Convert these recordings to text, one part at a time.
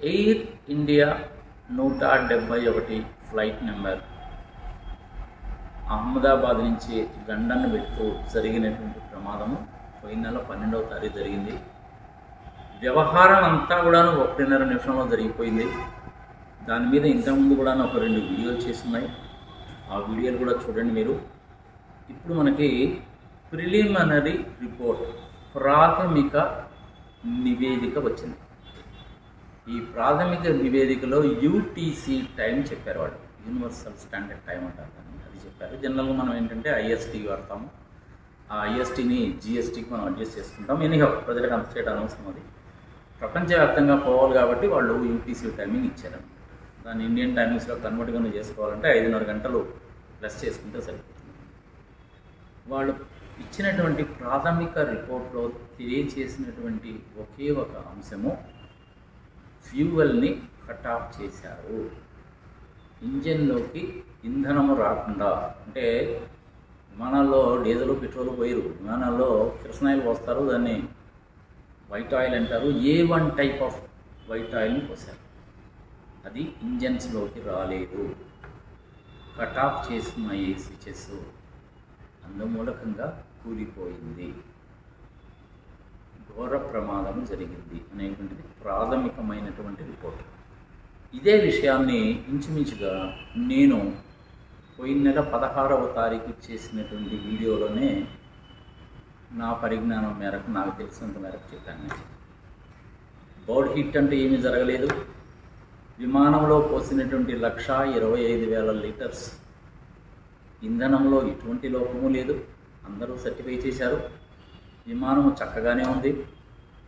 Air India నూట డెబ్బై ఒకటి ఫ్లైట్ నెంబర్. అహ్మదాబాద్ నుంచి లండన్ వెళ్తూ జరిగినటువంటి ప్రమాదము పోయిన నెల పన్నెండవ తారీఖు జరిగింది. వ్యవహారం అంతా కూడాను ఒకటిన్నర నిమిషంలో జరిగిపోయింది. దాని మీద ఇంతకుముందు కూడా ఒక రెండు వీడియోలు చేస్తున్నాయి. ఆ వీడియోలు కూడా చూడండి మీరు. ఇప్పుడు మనకి ప్రిలిమినరీ రిపోర్ట్ ప్రాథమిక నివేదిక వచ్చింది. ఈ ప్రాథమిక నివేదికలో యూటీసీ టైం చెప్పారు వాళ్ళు. యూనివర్సల్ స్టాండర్డ్ టైం అంటారు దాన్ని. అది చెప్పారు. జనరల్గా మనం ఏంటంటే ఐఎస్టీ వాడతాము. ఆ ఐఎస్టీని జిఎస్టీకి మనం అడ్జస్ట్ చేసుకుంటాం. ఎనీహో ప్రజలకు అంత చేయడం అనవసరం అది. ప్రపంచవ్యాప్తంగా పోవాలి కాబట్టి వాళ్ళు యూటీసీ టైమింగ్ ఇచ్చారు దాన్ని ఇండియన్ టైమింగ్స్లో కన్వర్ట్గా చేసుకోవాలంటే ఐదున్నర గంటలు ప్లస్ చేసుకుంటే సరిపోతుంది. వాళ్ళు ఇచ్చినటువంటి ప్రాథమిక రిపోర్ట్లో తెలియచేసినటువంటి ఒకే ఒక అంశము ఫ్యూవల్ని కట్ ఆఫ్ చేశారు. ఇంజన్లోకి ఇంధనము రాకుండా అంటే విమానాల్లో డీజిల్ పెట్రోల్ పోయిరు. విమానాల్లో కిరసనాయిల్ పోస్తారు దాన్ని వైట్ ఆయిల్ అంటారు. A one type of white ఆయిల్ని పోసారు అది ఇంజన్స్లోకి రాలేదు. కట్ ఆఫ్ చేసిన ఈ స్విచెస్ అందుమూలకంగా కూలిపోయింది. ఘోర ప్రమాదం జరిగింది అనేటువంటిది ప్రాథమికమైనటువంటి రిపోర్ట్. ఇదే విషయాన్ని ఇంచుమించుగా నేను పోయిన నెల పదహారవ తారీఖు చేసినటువంటి వీడియోలోనే నా పరిజ్ఞానం మేరకు నాకు తెలిసినంత మేరకు చెప్పాను నేను. బౌడ్ హిట్ అంటే ఏమీ జరగలేదు. విమానంలో పోసినటువంటి లక్ష ఇరవై ఐదు వేల లీటర్స్ ఇంధనంలో ఎటువంటి లోపము లేదు. అందరూ సర్టిఫై చేశారు. విమానం చక్కగానే ఉంది.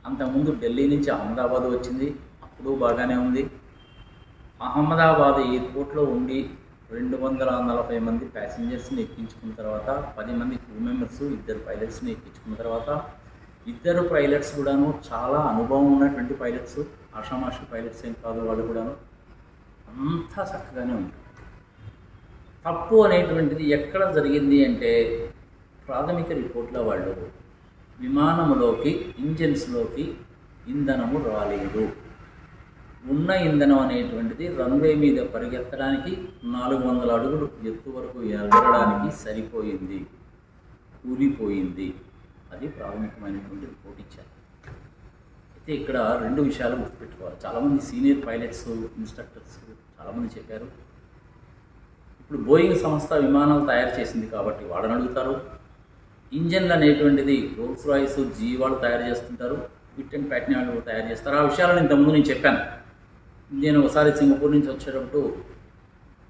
అంతకుముందు ఢిల్లీ నుంచి అహ్మదాబాద్ వచ్చింది. అప్పుడు బాగానే ఉంది. అహ్మదాబాద్ ఎయిర్పోర్ట్లో ఉండి రెండు వందల నలభై మంది ప్యాసింజర్స్ని ఎక్కించుకున్న తర్వాత పది మంది క్రూ మెంబర్స్ ఇద్దరు పైలట్స్ని ఎక్కించుకున్న తర్వాత ఇద్దరు పైలట్స్ కూడాను చాలా అనుభవం ఉన్నటువంటి పైలట్స్ ఆషామాషి పైలట్స్ ఏం కాదు వాళ్ళు కూడాను. అంతా చక్కగానే ఉంటుంది తప్పు అనేటువంటిది ఎక్కడ జరిగింది అంటే ప్రాథమిక రిపోర్ట్లో వాళ్ళు విమానములోకి ఇంజన్స్లోకి ఇంధనము రాలేదు. ఉన్న ఇంధనం అనేటువంటిది రన్వే మీద పరిగెత్తడానికి నాలుగు వందల అడుగులు ఎత్తు వరకు ఎగరడానికి సరిపోయింది. కూలిపోయింది. అది ప్రాథమికమైనటువంటి రిపోర్ట్ ఇచ్చారు అయితే ఇక్కడ రెండు విషయాలు గుర్తుపెట్టుకోవాలి. చాలామంది సీనియర్ పైలట్స్ ఇన్స్ట్రక్టర్స్ చాలామంది చెప్పారు. ఇప్పుడు బోయింగ్ సంస్థ విమానాలు తయారు చేసింది కాబట్టి వాళ్ళని అడుగుతారు. ఇంజన్లు అనేటువంటిది రోల్స్ రాయిస్ జీ వాళ్ళు తయారు చేస్తుంటారు. విట్ అండ్ ప్యాట్ని వాళ్ళు తయారు చేస్తారు. ఆ విషయాలను ఇంతకుముందు నేను చెప్పాను. నేను ఒకసారి సింగపూర్ నుంచి వచ్చేటప్పుడు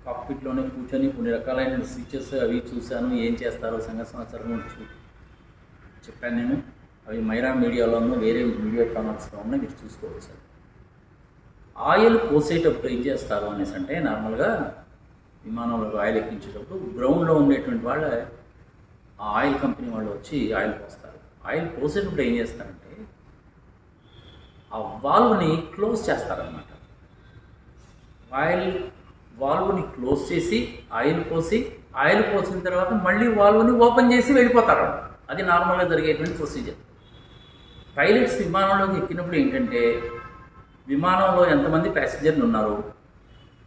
కాక్పిట్లోనే కూర్చొని కొన్ని రకాలైన స్విచెస్ అవి చూశాను. ఏం చేస్తారో సంఘ సమాచారం చూ చెప్పాను నేను. అవి మైరా మీడియాలోనూ వేరే మీడియా ఛానల్స్లో ఉన్నాయి మీరు చూసుకోవచ్చు ఆయిల్ పోసేటప్పుడు ఏం చేస్తారు అనేసి అంటే నార్మల్గా విమానంలో ఆయిల్ ఎక్కించేటప్పుడు గ్రౌండ్లో ఉండేటువంటి వాళ్ళ ఆ ఆయిల్ కంపెనీ వాళ్ళు వచ్చి ఆయిల్ పోస్తారు. ఆయిల్ పోసేటప్పుడు ఏం చేస్తారంటే ఆ వాల్వ్ని క్లోజ్ చేస్తారనమాట ఆయిల్ వాల్వ్ని క్లోజ్ చేసి ఆయిల్ పోసి ఆయిల్ పోసిన తర్వాత మళ్ళీ వాల్వ్ని ఓపెన్ చేసి వెళ్ళిపోతారు. అది నార్మల్గా జరిగేటువంటి ప్రొసీజర్. పైలట్స్ విమానంలోకి ఎక్కినప్పుడు ఏంటంటే విమానంలో ఎంతమంది ప్యాసింజర్లు ఉన్నారు?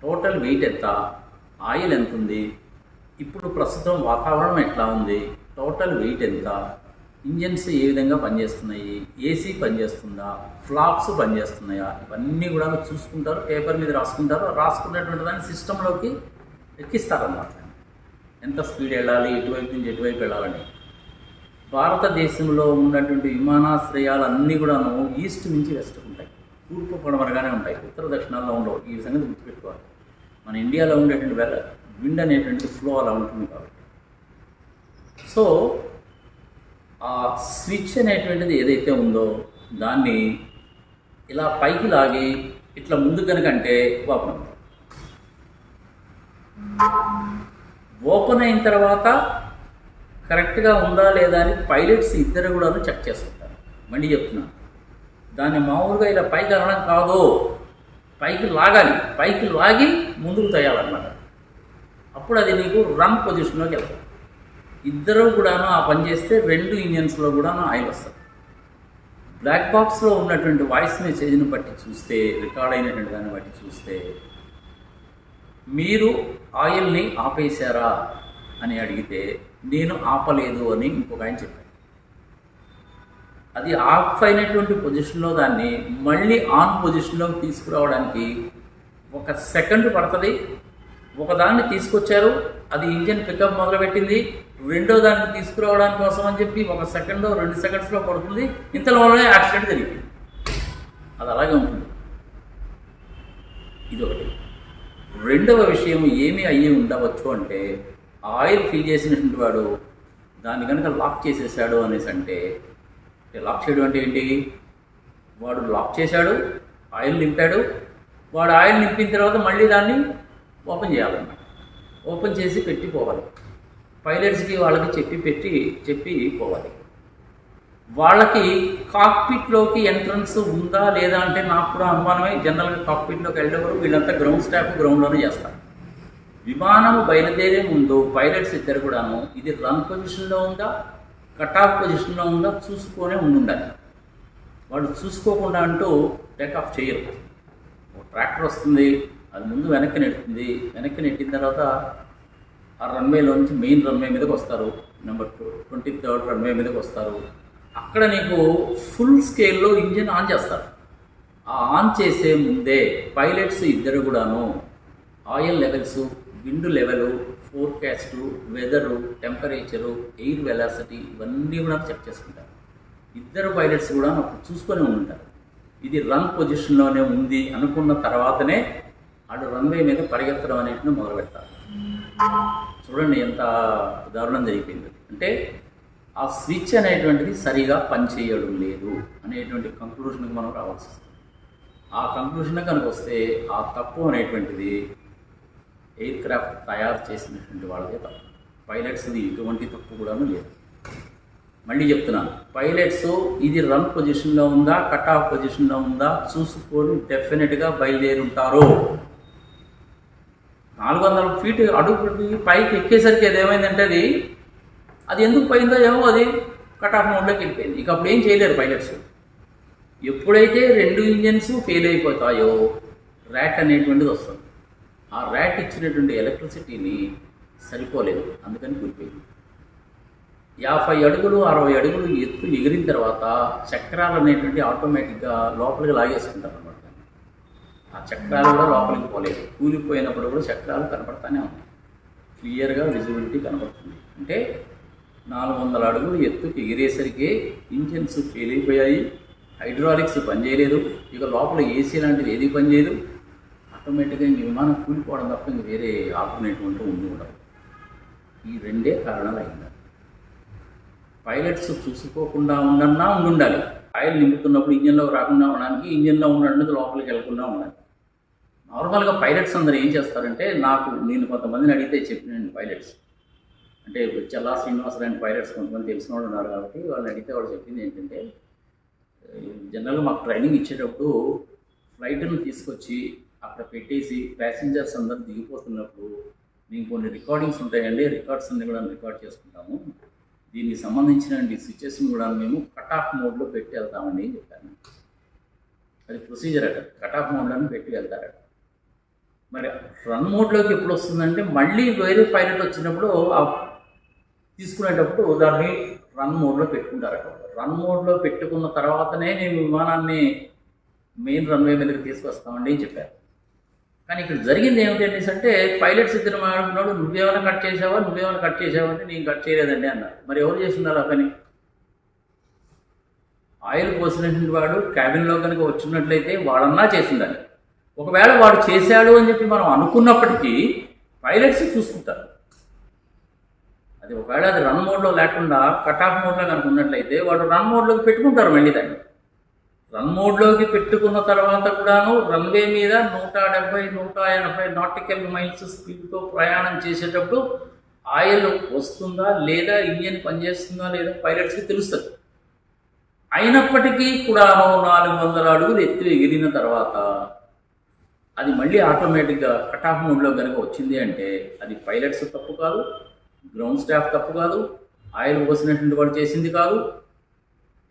టోటల్ వెయిట్ ఎంత? ఆయిల్ ఎంత ఉంది? ఇప్పుడు ప్రస్తుతం వాతావరణం ఎట్లా ఉంది? టోటల్ వెయిట్ ఎంత? ఇంజన్స్ ఏ విధంగా పనిచేస్తున్నాయి? ఏసీ పనిచేస్తుందా? ఫ్లాప్స్ పనిచేస్తున్నాయా? ఇవన్నీ కూడా చూసుకుంటారు పేపర్ మీద రాసుకుంటారు. రాసుకున్నటువంటి దాన్ని సిస్టంలోకి ఎక్కిస్తారన్నమాట. ఎంత స్పీడ్ వెళ్ళాలి? ఎటువైపు నుంచి ఎటువైపు వెళ్ళాలని. భారతదేశంలో ఉన్నటువంటి విమానాశ్రయాలు అన్నీ కూడాను ఈస్ట్ నుంచి వెస్ట్ ఉంటాయి. తూర్పు పడమరగానే ఉంటాయి. ఉత్తర దక్షిణాల్లో ఉండవు. ఈ సంగతి గుర్తుపెట్టుకోవాలి. మన ఇండియాలో ఉండేటువంటి వెదర్ విండ్ అనేటువంటి ఫ్లో అలా ఉంటుంది కాబట్టి. సో ఆ స్విచ్ అనేటువంటిది ఏదైతే ఉందో దాన్ని ఇలా పైకి లాగి ఇట్లా ముందు కనుకంటే ఓపెన్ అవుతుంది ఓపెన్ అయిన తర్వాత కరెక్ట్గా ఉందా లేదా అని పైలట్స్ ఇద్దరు కూడా చెక్ చేస్తుంటారు. మళ్ళీ చెప్తున్నాను దాన్ని మామూలుగా ఇలా పైకి అనడం కాదు. పైకి లాగాలి. పైకి లాగి ముందుకు తేయాలన్నమాట. అప్పుడు అది నీకు రన్ పొజిషన్లోకి వెళ్తాం ఇద్దరు కూడాను ఆ పని చేస్తే రెండు ఇంజన్స్లో కూడాను ఆయిల్ వస్తుంది. బ్లాక్ బాక్స్లో ఉన్నటువంటి వాయిస్ మెసేజ్ని బట్టి చూస్తే రికార్డ్ అయినటువంటి దాన్ని బట్టి చూస్తే మీరు ఆయిల్ని ఆపేశారా అని అడిగితే నేను ఆపలేదు అని ఇంకొక ఆయన చెప్పాను అది ఆఫ్ అయినటువంటి పొజిషన్లో దాన్ని మళ్ళీ ఆన్ పొజిషన్లోకి తీసుకురావడానికి ఒక సెకండ్ పడుతుంది. ఒకదాన్ని తీసుకొచ్చారు అది ఇంజన్ పికప్ మొదలుపెట్టింది రెండో దాన్ని తీసుకురావడానికి కోసం అని చెప్పి ఒక సెకండ్ రెండు సెకండ్స్లో పడుతుంది. ఇంతలోనే యాక్సిడెంట్ జరిగింది. అది అలాగే ఉంటుంది. ఇది ఒకటి రెండవ విషయం ఏమి అయ్యి ఉండవచ్చు అంటే ఆయిల్ ఫిల్ చేసినటువంటి వాడు దాన్ని కనుక లాక్ చేసేసాడు అనేసి అంటే అంటే లాక్ చేయడం అంటే ఏంటి? వాడు లాక్ చేశాడు ఆయిల్ నింపాడు. వాడు ఆయిల్ నింపిన తర్వాత మళ్ళీ దాన్ని ఓపెన్ చేయాలన్నమాట ఓపెన్ చేసి పెట్టి పోవాలి. పైలట్స్కి వాళ్ళకి చెప్పి పెట్టి చెప్పి పోవాలి. వాళ్ళకి కాక్పిట్లోకి ఎంట్రన్స్ ఉందా లేదా అంటే నాకు కూడా అనుమానమే. జనరల్గా కాక్పిట్లోకి వెళ్ళేవారు వీళ్ళంతా గ్రౌండ్ స్టాఫ్ గ్రౌండ్లోనే చేస్తారు. విమానం బయలుదేరే ముందు పైలట్స్ ఇద్దరు కూడాను ఇది రన్ పొజిషన్లో ఉందా కట్ ఆఫ్ పొజిషన్లో ఉందా చూసుకొనే ఉండాలి వాళ్ళు చూసుకోకుండా అంటూ టేకాఫ్ చేయరు. ట్రాక్టర్ వస్తుంది అది ముందు వెనక్కి నెడుతుంది వెనక్కి నెట్టిన తర్వాత ఆ రన్వేలో నుంచి మెయిన్ రన్వే మీదకి వస్తారు. Number two twenty third runway మీదకి వస్తారు. అక్కడ నీకు ఫుల్ స్కేల్లో ఇంజిన్ ఆన్ చేస్తారు. ఆ ఆన్ చేసే ముందే పైలట్స్ ఇద్దరు కూడాను oil levels wind level forecast weather temperature air velocity ఇవన్నీ కూడా చెక్ చేసుకుంటారు. ఇద్దరు పైలట్స్ కూడా అప్పుడు చూసుకొని ఉంటారు ఇది రన్ పొజిషన్లోనే ఉంది అనుకున్న తర్వాతనే అటు రన్వే మీద పరిగెత్తడం అనేటిని మొదలు పెడతారు చూడండి ఎంత దారుణం జరిగిపోయింది. అంటే ఆ స్విచ్ అనేటువంటిది సరిగా పనిచేయడం లేదు అనేటువంటి కంక్లూషన్కి మనం రావాల్సి వస్తుంది. ఆ కంక్లూషన్ కనుక వస్తే ఆ తప్పు అనేటువంటిది ఎయిర్ క్రాఫ్ట్ తయారు చేసినటువంటి వాళ్ళదే తప్పు. పైలట్స్ది ఎటువంటి తప్పు కూడాను లేదు. మళ్ళీ చెప్తున్నాను పైలట్స్ ఇది రన్ పొజిషన్లో ఉందా కట్ ఆఫ్ పొజిషన్లో ఉందా చూసుకొని డెఫినెట్గా బయలుదేరి ఉంటారు నాలుగు వందల ఫీట్ అడుగు పైకి ఎక్కేసరికి అది ఏమైందంటే అది అది ఎందుకు పోయిందో ఏమో అది కట్ ఆఫ్ మోడ్లోకి వెళ్ళిపోయింది. ఇక అప్పుడు ఏం చేయలేరు పైలట్స్. ఎప్పుడైతే రెండు ఇంజన్స్ ఫెయిల్ అయిపోతాయో ర్యాట్ అనేటువంటిది వస్తుంది. ఆ ర్యాట్ ఇచ్చినటువంటి ఎలక్ట్రిసిటీని సరిపోలేదు. అందుకని కూలిపోయింది. యాభై అడుగులు అరవై అడుగులు ఎత్తు ఎగిరిన తర్వాత చక్రాలు అనేటువంటి ఆటోమేటిక్గా లోపలికి లాగేసుకుంటారు అన్నమాట ఆ చక్రాలు కూడా లోపలికి పోలేదు. కూలిపోయినప్పుడు కూడా చక్రాలు కనపడతానే ఉన్నాయి. క్లియర్గా విజిబిలిటీ కనబడుతుంది అంటే నాలుగు వందల అడుగులు ఎత్తుకి ఎగిరేసరికి ఇంజిన్స్ ఫెయిల్ అయిపోయాయి. హైడ్రాలిక్స్ పనిచేయలేదు ఇక లోపల ఏసీ లాంటిది ఏది పనిచేయదు ఆటోమేటిక్గా ఇంక విమానం కూలిపోవడం తప్ప ఇంక వేరే ఆల్టర్నేటివ్ ఉంటూ ఉంది కూడా. ఈ రెండే కారణాలు అయింది పైలట్స్ చూసుకోకుండా ఉండన్నా ఉండాలి ఆయిల్ నింపుతున్నప్పుడు ఇంజన్లో రాకుండా ఉండడానికి ఇంజన్లో ఉన్నట్టు లోపలికి వెళ్ళకుండా ఉండాలి. నార్మల్గా పైలట్స్ అందరు ఏం చేస్తారంటే నాకు నేను కొంతమందిని అడిగితే చెప్పినండి పైలట్స్. అంటే చల్లా శ్రీనివాస లాంటి పైలట్స్ కొంతమంది తెలిసిన వాళ్ళు ఉన్నారు కాబట్టి వాళ్ళని అడిగితే వాళ్ళు చెప్పింది ఏంటంటే జనరల్గా మాకు ట్రైనింగ్ ఇచ్చేటప్పుడు ఫ్లైట్ను తీసుకొచ్చి అక్కడ పెట్టేసి ప్యాసింజర్స్ అందరు దిగిపోతున్నప్పుడు మేము కొన్ని రికార్డింగ్స్ ఉంటాయండి రికార్డ్స్ అన్ని కూడా రికార్డ్ చేసుకుంటాము. దీనికి సంబంధించిన స్విచెస్ని కూడా మేము కట్ ఆఫ్ మోడ్లో పెట్టి వెళ్తామని చెప్పాను అది ప్రొసీజర్ అట. కట్ ఆఫ్ మోడ్లోనే పెట్టి వెళ్తారట. మరి రన్ మోడ్లోకి ఎప్పుడు వస్తుందంటే మళ్ళీ వేరే పైలట్ వచ్చినప్పుడు ఆ తీసుకునేటప్పుడు దాన్ని రన్ మోడ్లో పెట్టుకుంటారట. రన్ మోడ్లో పెట్టుకున్న తర్వాతనే మేము విమానాన్ని మెయిన్ రన్వే మీదకి తీసుకొస్తామండి అని చెప్పారు. కానీ ఇక్కడ జరిగింది ఏమిటి అనేసి అంటే పైలట్స్ ఇద్దరు మాట్లాడుకున్నాడు నువ్వేమైనా కట్ చేసావా? నువ్వేమైనా కట్ చేసావా? అంటే నేను కట్ చేయలేదండి అన్నారు. మరి ఎవరు చేస్తున్నారు అలా పని? ఆయిల్ పోసినటువంటి వాడు క్యాబిన్లో కనుక వచ్చినట్లయితే వాడన్నా చేసిందని ఒకవేళ వాడు చేశాడు అని చెప్పి మనం అనుకున్నప్పటికీ పైలట్స్ చూసుకుంటారు. అది ఒకవేళ అది రన్ మోడ్లో లేకుండా కట్ ఆఫ్ మోడ్లో కనుక ఉన్నట్లయితే వాడు రన్ మోడ్లోకి పెట్టుకుంటారు మళ్ళీ దాన్ని. రన్ మోడ్లోకి పెట్టుకున్న తర్వాత కూడాను రన్వే మీద నూట డెబ్బై నూట ఎనభై నాటికల్ మైల్స్ స్పీడ్తో ప్రయాణం చేసేటప్పుడు ఆయిల్ వస్తుందా లేదా ఇంజిన్ పనిచేస్తుందా లేదా పైలట్స్కి తెలుస్తుంది. అయినప్పటికీ కూడాను నాలుగు వందల అడుగులు ఎత్తు ఎగిరిన తర్వాత అది మళ్ళీ ఆటోమేటిక్గా కట్ ఆఫ్ మోడ్లో కనుక వచ్చింది అంటే అది పైలట్స్ తప్పు కాదు గ్రౌండ్ స్టాఫ్ తప్పు కాదు ఆయిల్ పోసినటువంటి వాడు చేసింది కాదు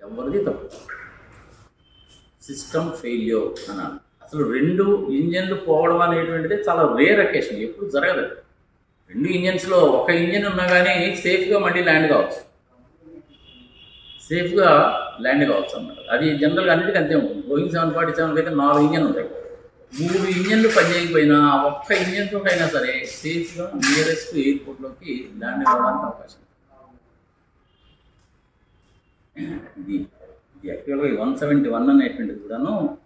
ఎవరిది తప్పు. సిస్టమ్ ఫెయిల్యూర్ అన్నాను అసలు రెండు ఇంజన్లు పోవడం అనేటువంటిది చాలా రేర్ అకేషన్ ఎప్పుడు జరగదు. రెండు ఇంజన్స్లో ఒక ఇంజన్ ఉన్నా కానీ సేఫ్గా మళ్ళీ ల్యాండ్ కావచ్చు. సేఫ్గా ల్యాండ్ కావచ్చు అన్నమాట. అది జనరల్గా అన్నిటికీ అంతే ఉంటుంది. బోయింగ్ సెవెన్ ఫార్టీ సెవెన్ అయితే నాలుగు ఇంజన్ ఉంటాయి. మూడు ఇంజన్లు పనిచేయకపోయినా ఒక్క ఇంజన్తో అయినా సరే సేఫ్గా నియరెస్ట్ ఎయిర్పోర్ట్లోకి ల్యాండ్ కావడానికి అవకాశం. ఇది. యాక్చువల్గా వన్ సెవెంటీ వన్ అనేటువంటి కూడాను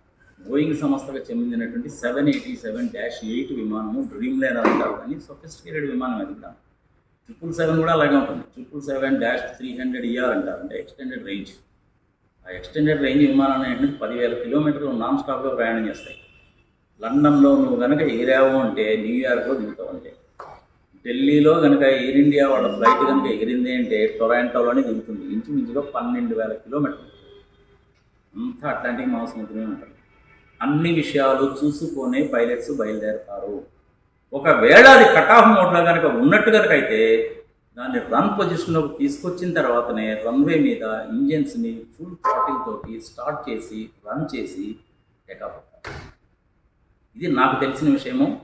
బోయింగ్ సంస్థకు చెందినటువంటి seven eighty seven dash eight విమానము dreamliner అంటారు కానీ సొఫిస్టికేటెడ్ విమానం అది కూడా. ట్రిపుల్ సెవెన్ కూడా అలాగే ఉంటుంది. Triple seven dash three hundred year అంటారు. అంటే ఎక్స్టెండెడ్ రేంజ్. ఆ ఎక్స్టెండెడ్ రేంజ్ విమానం అనేటువంటి పదివేల కిలోమీటర్లు నాన్ స్టాప్గా ప్రయాణం చేస్తాయి. లండన్లో నువ్వు కనుక ఎగిరావు అంటే న్యూయార్క్లో దిగుతావు అంటే ఢిల్లీలో కనుక ఎయిర్ ఇండియా వాళ్ళ ఫ్లైట్ కనుక ఎగిరింది అంటే టొరాంటోలోనే దిగుతుంది. ఇంచుమించుగా పన్నెండు వేల కిలోమీటర్లు. అంతా అట్లాంటిక్ మహాసముద్రమే ఉంటుంది అన్ని విషయాలు చూసుకొనే పైలట్స్ బయలుదేరతారు. ఒకవేళ అది కట్ ఆఫ్ మోడ్లో కనుక ఉన్నట్టు కనుక అయితే దాన్ని రన్ పొజిషన్లోకి తీసుకొచ్చిన తర్వాతనే రన్వే మీద ఇంజిన్స్ని ఫుల్ థ్రాటిల్ తోటి స్టార్ట్ చేసి రన్ చేసి టేకాఫ్ అవుతారు. ఇది నాకు తెలిసిన విషయము.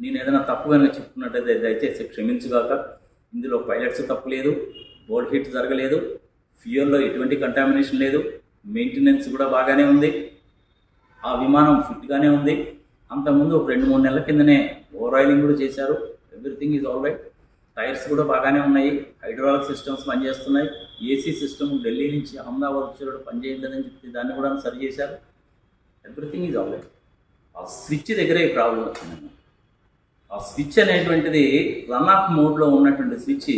నేను ఏదైనా తప్పు కనుక చెప్పుకున్నట్టయితే దయచేసి క్షమించుగాక. ఇందులో పైలట్స్ తప్పు లేదు. బోర్డ్ హిట్ జరగలేదు. ఫ్యూయల్లో ఎటువంటి కంటామినేషన్ లేదు. మెయింటెనెన్స్ కూడా బాగానే ఉంది. ఆ విమానం ఫిట్గానే ఉంది. అంతకుముందు ఒక రెండు మూడు నెలల కిందనే ఓవర్ ఆయిలింగ్ కూడా చేశారు. Everything is all right tyres కూడా బాగానే ఉన్నాయి. హైడ్రాలిక్ సిస్టమ్స్ పనిచేస్తున్నాయి. ఏసీ సిస్టమ్ ఢిల్లీ నుంచి అహ్మదాబాద్ వచ్చేటప్పుడు పనిచేయలేదని చెప్పి దాన్ని కూడా సరి చేశారు. ఎవ్రీథింగ్ ఈజ్ ఆల్ రైట్ ఆ స్విచ్ దగ్గరే ఈ ప్రాబ్లం వచ్చిందండి ఆ స్విచ్ అనేటువంటిది రన్ ఆఫ్ మోడ్లో ఉన్నటువంటి స్విచ్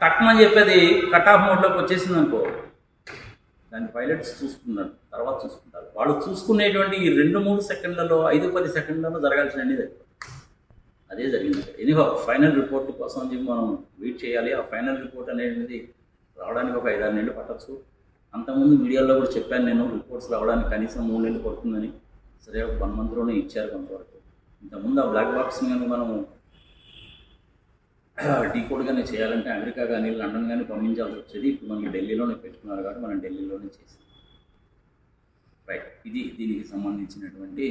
టక్మని చెప్పేది కట్ ఆఫ్ మోడ్లోకి వచ్చేసింది అనుకో దాన్ని పైలట్స్ చూసుకున్నారు తర్వాత చూసుకుంటారు వాళ్ళు చూసుకునేటువంటి ఈ రెండు మూడు సెకండ్లలో ఐదు పది సెకండ్లలో జరగాల్సిన అనేది అదే జరిగింది ఎనిహో ఫైనల్ రిపోర్ట్ కోసం మనం వెయిట్ చేయాలి. ఆ ఫైనల్ రిపోర్ట్ అనేది రావడానికి ఒక ఐదారు నెలలు పట్టచ్చు. అంతకుముందు మీడియాలో కూడా చెప్పాను నేను రిపోర్ట్స్ రావడానికి కనీసం మూడు నెలలు పడుతుందని. సరే ఒక వన్ మంత్లోనే ఇచ్చారు కొంతవరకు. ఇంతకుముందు ఆ బ్లాక్ బాక్స్ని కనుక మనం డీకోడ్గానే చేయాలంటే అమెరికా కానీ లండన్ కానీ పంపించాల్సి వచ్చేది. ఇప్పుడు మనకి ఢిల్లీలోనే పెట్టుకున్నారు కాబట్టి మనం ఢిల్లీలోనే చేసాం రైట్. ఇది దీనికి సంబంధించినటువంటి